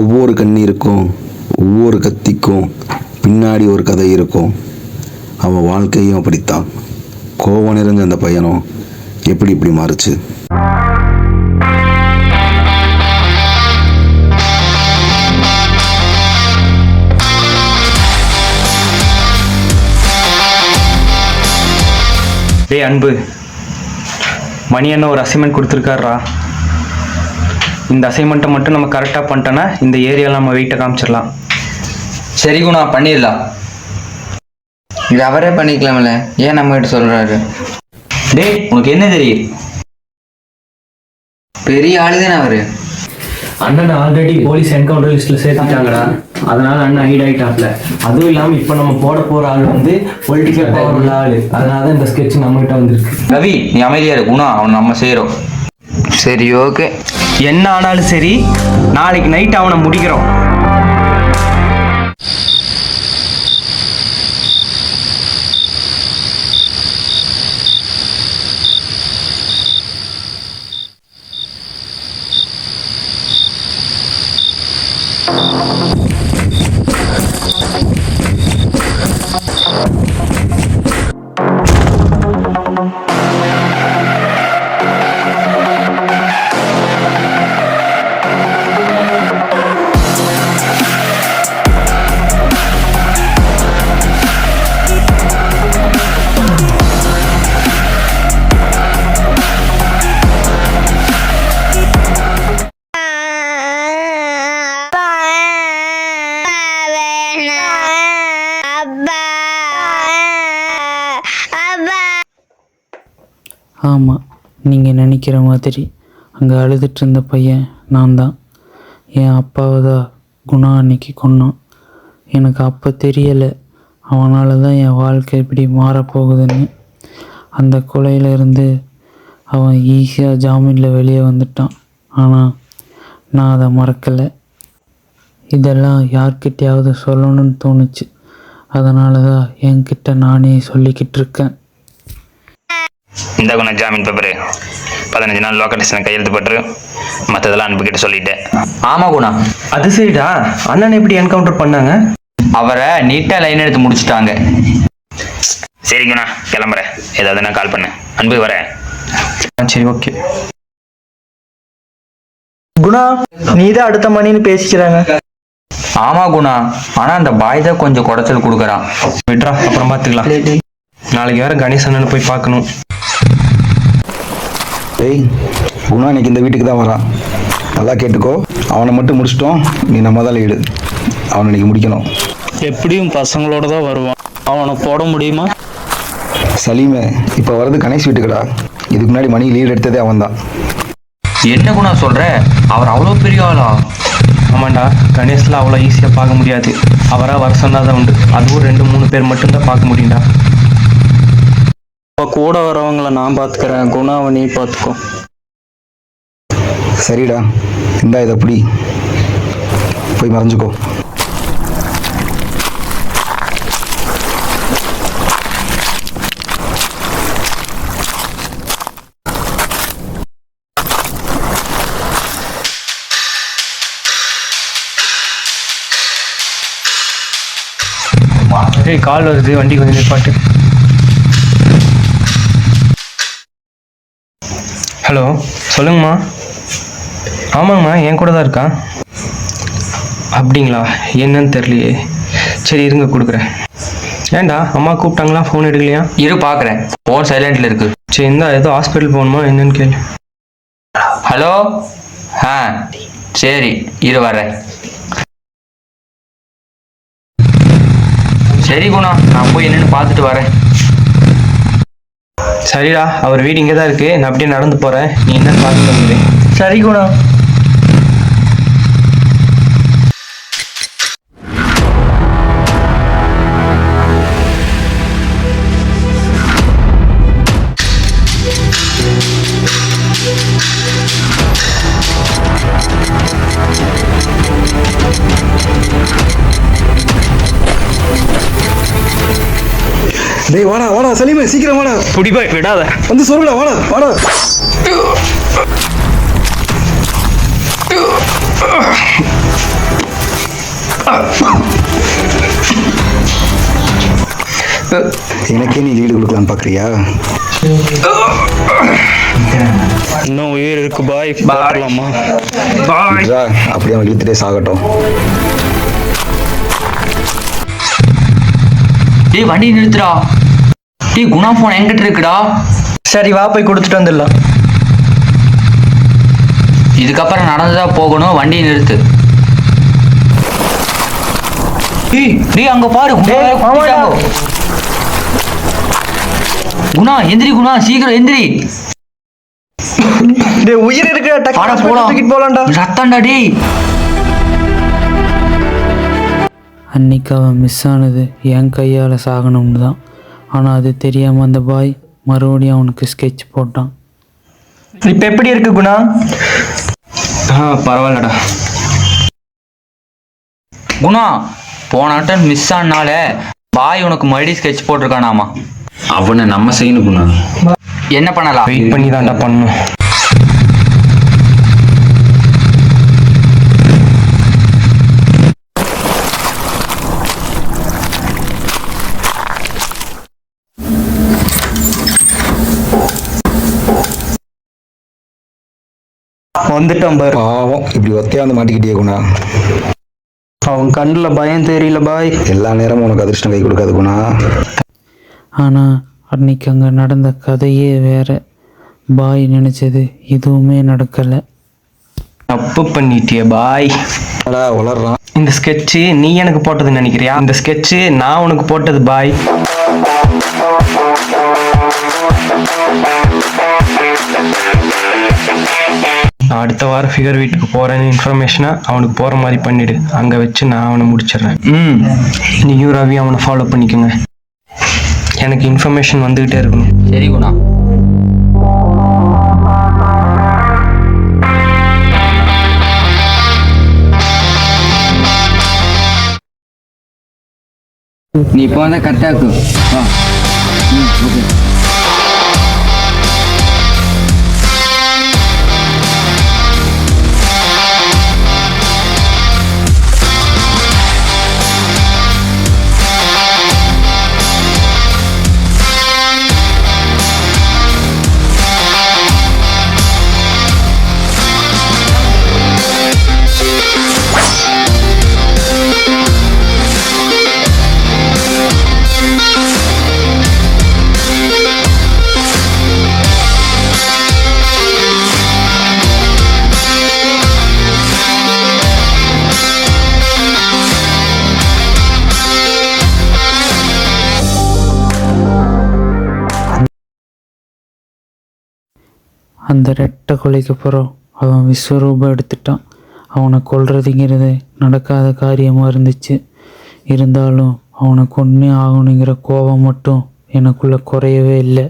ஒவ்வொரு கண்ணீருக்கும் ஒவ்வொரு கத்திக்கும் பின்னாடி ஒரு கதை இருக்கும். அவன் வாழ்க்கையும் அப்படித்தான். கோவம் நிறைஞ்ச அந்த பையனும் எப்படி இப்படி மாறுச்சு? டே அன்பு மணி என்ன ஒரு அசைன்மெண்ட் கொடுத்துருக்காரா இந்த அசைன்மெண்ட்டை மட்டும் நம்ம கரெக்டாக பண்ணிட்டோன்னா இந்த ஏரியாவில் நம்ம வெயிட்டை காமிச்சிடலாம். சரி குணா பண்ணிடலாம். இது அவரே பண்ணிக்கலாம்ல. ஏன் நம்ம கிட்ட சொல்றாரு? டேய் உனக்கு என்ன தெரியும்? பெரிய ஆளுதானே அவரு? அண்ணன் ஆல்ரெடி போலீஸ் என்கவுண்டர் லிஸ்ட்டில் சேர்த்துட்டாங்கடா. அதனால அண்ணன் ஹைட் ஆகிட்டாப்ல அதுவும் இல்லாமல் இப்போ நம்ம போட போகிற ஆள் வந்து பொலிட்டிக்கல் பவர் உள்ள ஆள். அதனால தான் இந்த ஸ்கெட்ச் நம்மகிட்ட வந்திருக்கு. ரவி நீ அமைதியா இரு. குணா அவன் நம்ம செய்கிறோம் சரி ஓகே என்ன ஆனாலும் சரி நாளைக்கு நைட் அவனை முடிக்கிறோம். ஆமாம் நீங்கள் நினைக்கிற மாதிரி. அங்கே அழுதுட்டு இருந்த பையன் நான் தான் என் அப்பாவை தான் குணா அன்னைக்கு கொன்னான். எனக்கு அப்போ தெரியலை. அவனால் தான் என் வாழ்க்கை இப்படி மாறப்போகுதுன்னு. அந்த கொலையிலேருந்து அவன் ஈஸியாக ஜாமீனில் வெளியே வந்துட்டான். ஆனால் நான் அதை மறக்கலை. இதெல்லாம் யார்கிட்டயாவது சொல்லணும்னு தோணுச்சு. அதனால தான் என்கிட்ட நானே சொல்லிக்கிட்டு இருக்கேன் இந்த குணா ஜாமீன் பேப்பரு பதினஞ்சு நாள் லோக்கல் கையெழுத்து போட்டு மற்றதெல்லாம் அனுப்பிக்கிட்டு சொல்லிட்டேன். ஆமா குணா. அது சரிடா. அண்ணன் எப்படி என்கவுண்டர் பண்ணாங்க? அவரை நீட்டாக லைன் எடுத்து முடிச்சிட்டாங்க. சரி குணா கிளம்புறேன். ஏதாவது நான் கால் பண்ணு. அன்பு வரேன் சரி ஓகே குணா நீ தான் அடுத்த மணின்னு பேசிக்கிறாங்க. ஆமா குணா. ஆனா அந்த பாய் தான் கொஞ்சம் குடைச்சல் கொடுக்குறான். விட்றா அப்புறம் பார்த்துக்கலாம் நாளைக்கு வேற அண்ணனை போய் பார்க்கணும். டேய் குணா இன்னைக்கு இந்த வீட்டுக்கு தான் வரான் நல்லா கேட்டுக்கோ. அவனை மட்டும் முடிச்சிட்டோம். நீ நம்ம தான் லீடு அவனை இன்னைக்கு முடிக்கணும். எப்படியும் பசங்களோட தான் வருவான். அவனை போட முடியுமா? சலீமே இப்போ வர்றது கணேஷ் வீட்டுக்குடா. இதுக்கு முன்னாடி மணி லீடு எடுத்ததே அவன் தான் என்ன குணா சொல்ற? அவர் அவ்வளோ பெரிய ஆளா? ஆமாண்டா கணேஷ்ல அவ்வளோ ஈஸியாக பார்க்க முடியாது. அவரா வருஷம் தான் உண்டு. அதுவும் ரெண்டு மூணு பேர் மட்டும்தான் பார்க்க முடியும்டா. இப்போ கூட வரவங்கள நான் பார்த்துக்கிறேன் குணாவை நீ பார்த்துக்கோ சரிடா. இந்தா இதை அப்படி போய் மறைஞ்சுக்கோ. ஏய் கால் வருது. வண்டி கொஞ்சம் நிப்பாட்டு. ஹலோ சொல்லுங்கம்மா. ஆமாங்கம்மா என் கூட தான் இருக்கா? அப்படிங்களா? என்னன்னு தெரியலையே. சரி இருங்க கொடுக்குறேன். ஏன்டா அம்மா கூப்பிட்டாங்களா? ஃபோன் எடுக்கலையா? இரு பார்க்குறேன் ஃபோன் சைலண்ட்ல இருக்கு. சரி இந்தா ஏதோ ஹாஸ்பிட்டல் போகணுமா என்னன்னு கேளு. ஹலோ? ஆ சரி இரு வரேன் சரி குணா நான் போய் என்னன்னு பார்த்துட்டு வரேன். சரிடா அவர் வீடு இங்கே தான் இருக்கு. நான் அப்படியே நடந்து போறேன். நீ என்னன்னு பார்த்துட்டு சரி குணா. டேய் வாடா வாடா சலீமே சீக்கிரம் வாடா. புடிப்பாய் விடாத. வந்து சொல்லுடா வாடா வாடா. எனக்கே நீ லீடு கொடுக்கலான்னு பார்க்குறியா இன்னும் உயிர் இருக்கு பாய். பார்க்கலாமா? விட்றா, அப்படியே அவன் இழுத்துட்டே சாகட்டும். டேய் வண்டி நிறுத்துடா. டேய் குணா ஃபோன் என்கிட்ட இருக்குடா. சரி வா போய் கொடுத்துட்டு வந்துடலாம். இதுக்கப்புறம் நடந்துதா போகணும் வண்டியை நிறுத்து. டேய் அங்க பாரு குணா எந்திரி குணா சீக்கிரம் எந்திரி. டேய் உயிர் இருக்கு வாடா போலாம். தூக்கிட்டு போலாம்டா. ரத்தம்டா டேய். அன்னைக்கு அவன் மிஸ் ஆனது என் கையால் சாகணும்னு தான் ஆனால் அது தெரியாமல் அந்த பாய் மறுபடியும் அவனுக்கு ஸ்கெட்ச் போட்டான். இப்போ எப்படி இருக்கு குணா? ஆ பரவாயில்லடா. குணா போன அட்டன் மிஸ் ஆனால பாய் உனக்கு மறுபடியும் ஸ்கெட்ச் போட்டிருக்கானாமா? அவனை நம்ம செய்யணும் குணா. என்ன பண்ணலாம்? வெயிட் பண்ணி தான்டா பண்ணும் வந்துட்டான் பாரு. பாவம் இப்படி ஒத்தையா வந்து மாட்டிக்கிட்டே குணா. அவன் கண்ணில் பயம் தெரியல பாய். எல்லா நேரமும் உனக்கு அதிர்ஷ்டம் கை கொடுக்காது குணா. ஆனால் அன்னைக்கு அங்கே நடந்த கதையே வேற. பாய் நினச்சது எதுவுமே நடக்கலை. தப்பு பண்ணிட்டிய பாய். என்னடா உளறான் இந்த ஸ்கெட்சு நீ எனக்கு போட்டதுன்னு நினைக்கிறியா? இந்த ஸ்கெட்சு நான் உனக்கு போட்டது பாய். வாரம் ஃபிகர் வீட்டுக்கு போகிறேன்னு இன்ஃபர்மேஷனை அவனுக்கு போகிற மாதிரி பண்ணிடு. அங்கே வச்சு நான் அவனை முடிச்சிடுறேன். ம். நீயும் ரவி அவனை ஃபாலோ பண்ணிக்கோங்க. எனக்கு இன்ஃபர்மேஷன் வந்துக்கிட்டே இருக்கணும். சரி குணா. நீ வந்தா கரெக்டாக இருக்கும் ம் ஓகே அந்த ரெட்டை கொலைக்கப்புறம் அவன் விஸ்வரூபம் எடுத்துட்டான். அவனை கொல்றதுங்கிறது நடக்காத காரியமாக இருந்துச்சு. இருந்தாலும் அவனை கொண்டு ஆகணுங்கிற கோபம் மட்டும் எனக்குள்ளே குறையவே இல்லை.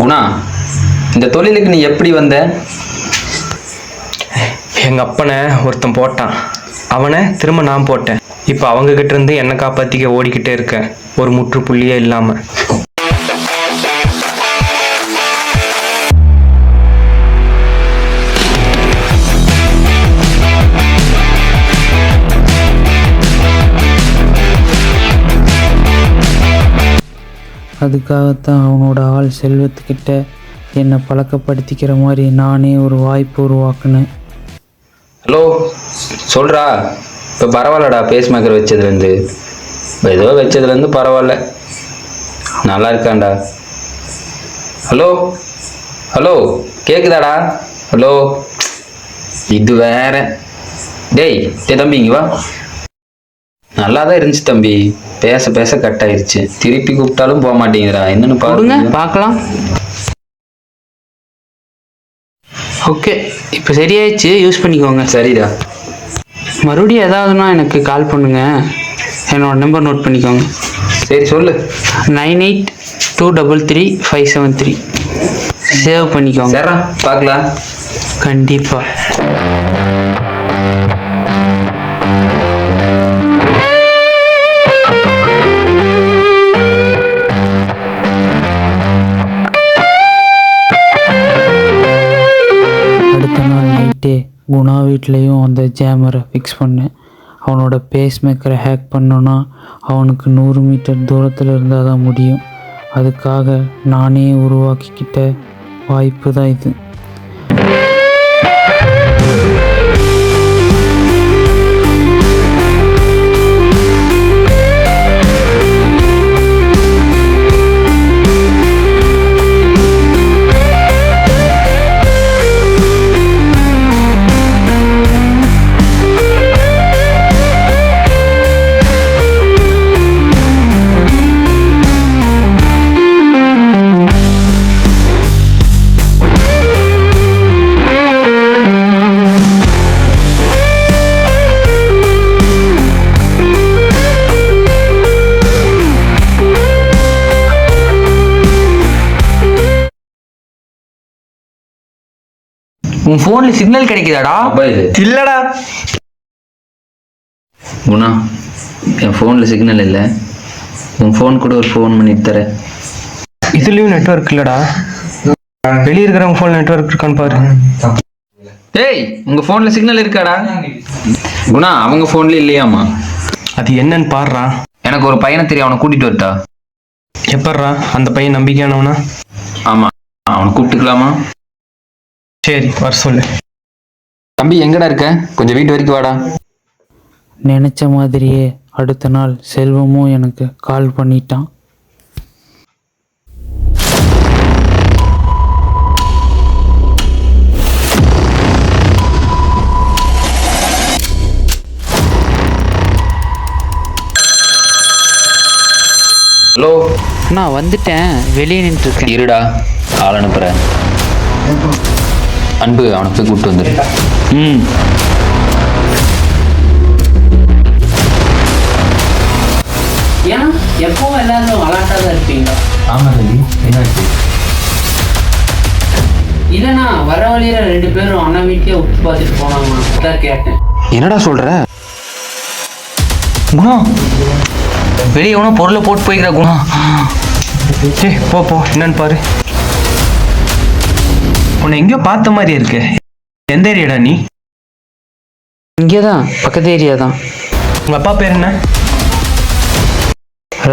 குணா இந்த தொழிலுக்கு நீ எப்படி வந்த? எங்கள் அப்பனை ஒருத்தன் போட்டான். அவனை திரும்ப நான் போட்டேன். இப்போ அவங்க கிட்ட இருந்து என்னை காப்பாற்றிக்க ஓடிக்கிட்டே இருக்கேன் ஒரு முற்றுப்புள்ளியே இல்லாமல் அதுக்காகத்தான் அவனோட ஆள் செல்வத்துக்கிட்ட என்னை பழக்கப்படுத்திக்கிற மாதிரி நானே ஒரு வாய்ப்பு உருவாக்குனேன். ஹலோ சொல்றா. இப்போ பரவாயில்லடா பேஸ் மேக்கர் வச்சதுலேருந்து. இப்போ ஏதோ வச்சதுலேருந்து பரவாயில்ல. நல்லா இருக்கான்டா. ஹலோ ஹலோ கேக்குதாடா? ஹலோ இது வேற. டேய் டேய் தம்பி இங்க வா. நல்லா தான் இருந்துச்சு தம்பி. பேச பேச கட் ஆயிருச்சு. திருப்பி கூப்பிட்டாலும் போக மாட்டேங்கிறா என்னன்னு பாருங்க. பார்க்கலாம். ஓகே இப்போ சரியாயிடுச்சு. யூஸ் பண்ணிக்கோங்க. சரிடா. மறுபடியும் ஏதாவதுனா எனக்கு கால் பண்ணுங்க. என்னோட நம்பர் நோட் பண்ணிக்கோங்க. சரி சொல்லு. Nine eight two double three five seven three save பண்ணிக்கோங்க. பார்க்கலாம். கண்டிப்பாக குணா வீட்லேயும் அந்த ஜேமரை ஃபிக்ஸ் பண்ணேன் அவனோட பேஸ் மேக்கரை ஹேக் பண்ணோன்னா அவனுக்கு நூறு மீட்டர் தூரத்தில் இருந்தால் தான் முடியும். அதுக்காக நானே உருவாக்கிக்கிட்ட வாய்ப்பு தான் இது. உன் ஃபோன்ல சிக்னல் கிடைக்குதாடா? இல்லடா. குணா என் ஃபோனில் சிக்னல் இல்லை. உன் ஃபோன் கூட ஒரு ஃபோன் பண்ணி தரேன். இதுலயும் நெட்வொர்க் இல்லடா. வெளியே இருக்கிறவங்க ஃபோன் நெட்வொர்க் இருக்கான்னு பாரு. ஏய் உங்க ஃபோனில் சிக்னல் இருக்காடா? குணா அவங்க ஃபோன்ல இல்லையாம்மா. அது என்னன்னு பாடுறா எனக்கு ஒரு பையனை தெரியும் அவனை கூட்டிட்டு வரட்டா. எப்பட்றா? அந்த பையன் நம்பிக்கையானவனா? ஆமா அவனை கூப்பிட்டுக்கலாமா? சரி வர சொல்லு. தம்பி எங்கடா இருக்க? கொஞ்சம் வீட்டு வரைக்கும் வாடா. நினச்ச மாதிரியே அடுத்த நாள் செல்வமும் எனக்கு கால் பண்ணிட்டான். ஹலோ. நான் வந்துட்டேன். வெளியே நின்றுருக்கேன் இருடா ஆள் அனுப்புறேன். அன்பு அவனை போய் கூப்பிட்டு வந்துடு ம். ஏன்? எப்பவும் எல்லாரும் அலாட்டாக தான் இருப்பீங்களா? ஆமா தம்பி என்னாச்சு? இல்லைண்ணா வர வழியில ரெண்டு பேரும் அண்ணா வீட்லயே பார்த்துட்டு போனாங்கண்ணா. அதான் கேட்டேன். என்னடா சொல்ற? குணா வெளியே எவனோ பொருளை போட்டு போய்க்கிற குணா. போ போ என்னன்னு பாரு. உன்னை எங்கேயோ பார்த்த மாதிரி இருக்கு. எந்த ஏரியாடா நீ? இங்கே தான் பக்கத்து ஏரியா தான் உங்க அப்பா பேர் என்ன?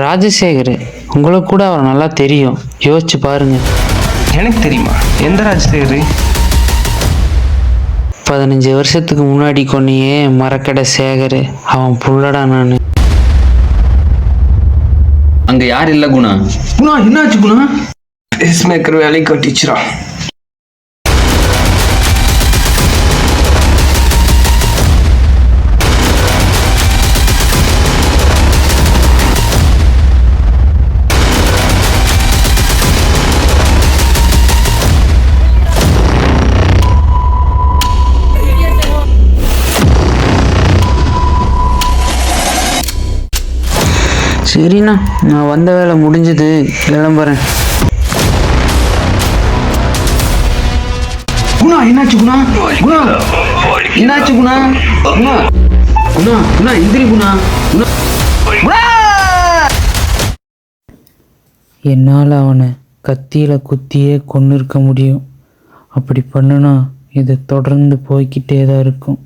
ராஜசேகர். உங்களுக்கு கூட அவர் நல்லா தெரியும். யோசிச்சு பாருங்க. எனக்கு தெரியுமா? எந்த ராஜசேகர்? பதினஞ்சு வருஷத்துக்கு முன்னாடி கொன்னியே மரக்கடை சேகர். அவன் புள்ளடா நான். அங்க யார் இல்ல குணா? குணா என்னாச்சு குணா? பேஸ் மேக்கர் வேலைக்கு கட்டிச்சுரா சரிண்ணா நான் வந்த வேலை முடிஞ்சது. கிளம்புறேன் குணா என்னாச்சு குணா? குணா என்னாச்சு குணா? குணா குணா குணா எந்திரி குணா. குணா. என்னால் அவனை கத்தியில் குத்தியே கொண்டு இருக்க முடியும். அப்படி பண்ணுனா இது தொடர்ந்து போய்க்கிட்டே தான் இருக்கும்.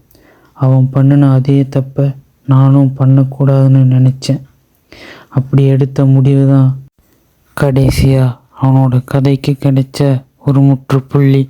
அவன் பண்ணின அதே தப்பை நானும் பண்ணக்கூடாதுன்னு நினச்சேன். அப்படி எடுத்த முடிவு தான் கடைசியாக அவனோட கதைக்கு கிடைச்ச ஒரு முற்றுப்புள்ளி.